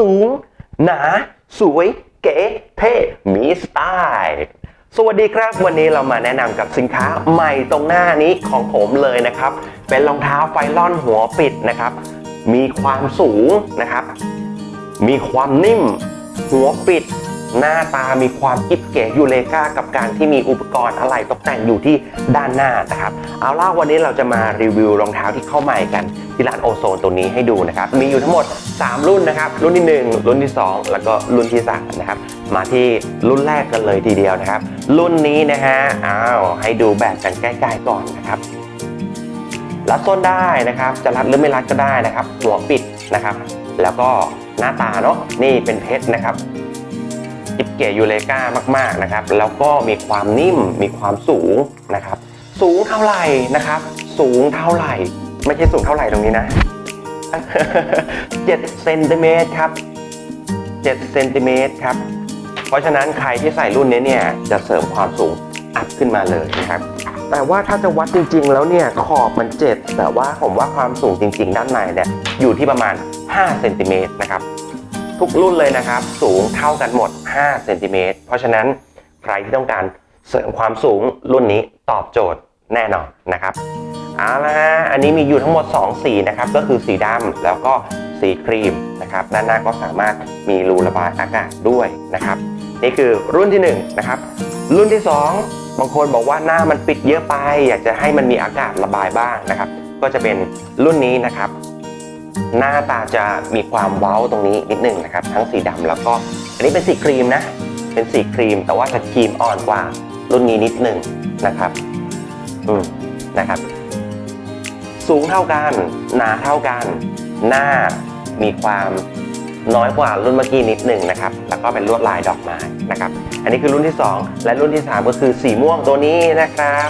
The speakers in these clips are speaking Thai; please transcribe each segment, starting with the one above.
สูง หนา สวย เก๋เท่มีสไตล์สวัสดีครับ วันนี้เรามาแนะนำกับสินค้าใหม่ตรงหน้านี้ของผมเลยนะครับ เป็นรองเท้าไฟล่อนหัวปิดนะครับ มีความสูงนะครับ มีความนิ่ม หัวปิด หน้าตามีความอิบเก๋ยูเลกากับการที่มีอุปกรณ์อะไรตกแต่งอยู่ที่ด้านหน้านะครับ เอาล่ะวันนี้เราจะมารีวิวรองเท้าที่เข้าใหม่กันที่ร้านโอโซนตัวนี้ให้ดูนะครับ มีอยู่ทั้งหมด 3 รุ่นนะครับ รุ่นที่ 1 รุ่นที่ 2 แล้วก็รุ่นที่3นะครับ มาที่รุ่นแรกกันเลยทีเดียวนะครับ รุ่นนี้นะฮะอ้าวให้ดูแบบกันใกล้ๆก่อนนะครับรัดส้นได้นะครับ จะรัดหรือไม่รัดก็ได้นะครับ หัวปิดนะครับ แล้วก็หน้าตาเนาะนี่เป็นเพชรนะครับ อิบเก๋ยูเลกามากๆนะครับ แล้วก็มีความนิ่มมีความสูงนะครับ สูงเท่าไหร่นะครับ สูงเท่าไหร่ ไม่ใช่สูงเท่าไหร่ตรงนี้นะ7เซนติเมตรครับ7เซนติเมตรครับ เพราะฉะนั้นใครที่ใส่รุ่นนี้เนี่ยจะเสริมความสูงอัพขึ้นมาเลยนะครับ แต่ว่าถ้าจะวัดจริง ๆ แล้วเนี่ยขอบมัน 7 แต่ว่าผมว่าความสูงจริง ๆ ด้านในเนี่ยอยู่ที่ประมาณ5เซนติเมตรนะครับ ทุกรุ่นเลยนะครับ สูงเท่ากันหมด 5 เซนติเมตร เพราะฉะนั้นใครที่ต้องการเสริมความสูงรุ่นนี้ตอบโจทย์แน่นอนนะครับเอาละฮะอันนี้มีอยู่ทั้งหมด 2 สีนะครับ ก็คือสีดำแล้วก็สีครีมนะครับ ด้านหน้าก็สามารถมีรูระบายอากาศด้วยนะครับ นี่คือรุ่นที่1นนะครับ รุ่นที่ 2 บางคนบอกว่าหน้ามันปิดเยอะไป อยากจะให้มันมีอากาศระบายบ้างนะครับ ก็จะเป็นรุ่นนี้นะครับ หน้าตาจะมีความเว้าตรงนี้นิดหนึ่งนะครับ ทั้งสีดำแล้วก็อันนี้เป็นสีครีมนะ เป็นสีครีม แต่ว่าจะครีมอ่อนกว่ารุ่นนี้นิดหนึ่งนะครับอืมนะครับ สูงเท่ากัน หนาเท่ากัน หน้ามีความน้อยกว่ารุ่นเมื่อกี้นิดหนึ่งนะครับ แล้วก็เป็นลวดลายดอกไม้นะครับ อันนี้คือรุ่นที่ 2 และรุ่นที่ 3 ก็คือสีม่วงตัวนี้นะครับ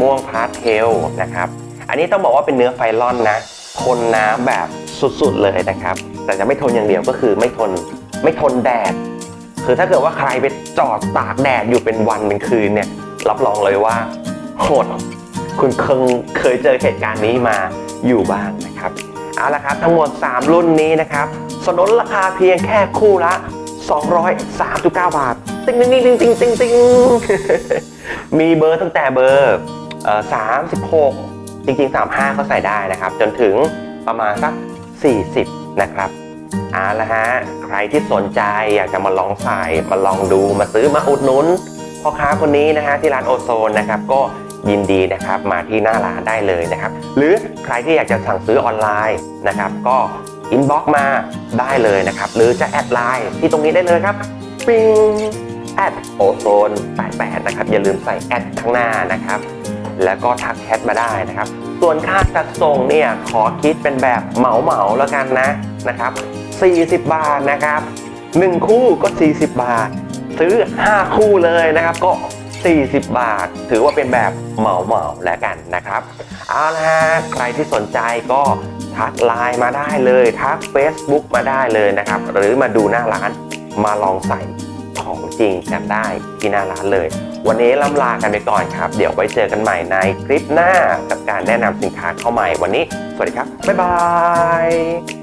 ม่วงพาสเทลนะครับ อันนี้ต้องบอกว่าเป็นเนื้อไฟลอนนะ ทนน้ำแบบสุดๆเลยนะครับ แต่จะไม่ทนอย่างเดียวก็คือไม่ทนไม่ทนแดด คือถ้าเกิดว่าใครไปจอดตากแดดอยู่เป็นวันเป็นคืนเนี่ย รับรองเลยว่าโหดคุณเคยเคยเจอเหตุการณ์นี้มาอยู่บ้างนะครับ เอาละครับทั้งหมด 3 รุ่นนี้นะครับ สนนราคาเพียงแค่คู่ละ 239 บาท ติ๊งติ๊งติ๊งติ๊งติ๊งติ๊งมีเบอร์ตั้งแต่เบอร์เอ่อ36 จริงๆ 35 ก็ใส่ได้นะครับ จนถึงประมาณสัก 40 นะครับเอาละฮะ ใครที่สนใจอยากจะมาลองใส่มาลองดูมาซื้อมาอุดหนุนพ่อค้าคนนี้นะฮะที่ร้านโอโซนนะครับก็ยินดีนะครับมาที่หน้าร้านได้เลยนะครับ หรือใครที่อยากจะสั่งซื้อออนไลน์นะครับ ก็อินบ็อกมาได้เลยนะครับ หรือจะแอดไลน์ที่ตรงนี้ได้เลยครับปิงแอดโอโซน88นะครับอย่าลืมใส่แอดข้างหน้านะครับ แล้วก็ทักแชทมาได้นะครับ ส่วนค่าจัดส่งเนี่ยขอคิดเป็นแบบเหมาเหมาแล้วกันนะนะครับ 40 บาทนะครับ 1 คู่ก็ 40 บาท ซื้อ 5 คู่เลยนะครับก็ 40 บาท ถือว่าเป็นแบบเหมาเหมาแล้วกันนะครับเอาละฮะใครที่สนใจก็ทักไลน์มาได้เลยทัก Facebook มาได้เลยนะครับ หรือมาดูหน้าร้านมาลองใส่ของจริงกันได้ที่หน้าร้านเลย วันนี้ล่ำลากันไปก่อนครับ เดี๋ยวไว้เจอกันใหม่ในคลิปหน้ากับการแนะนำสินค้าเข้าใหม่ วันนี้ สวัสดีครับ บ๊ายบาย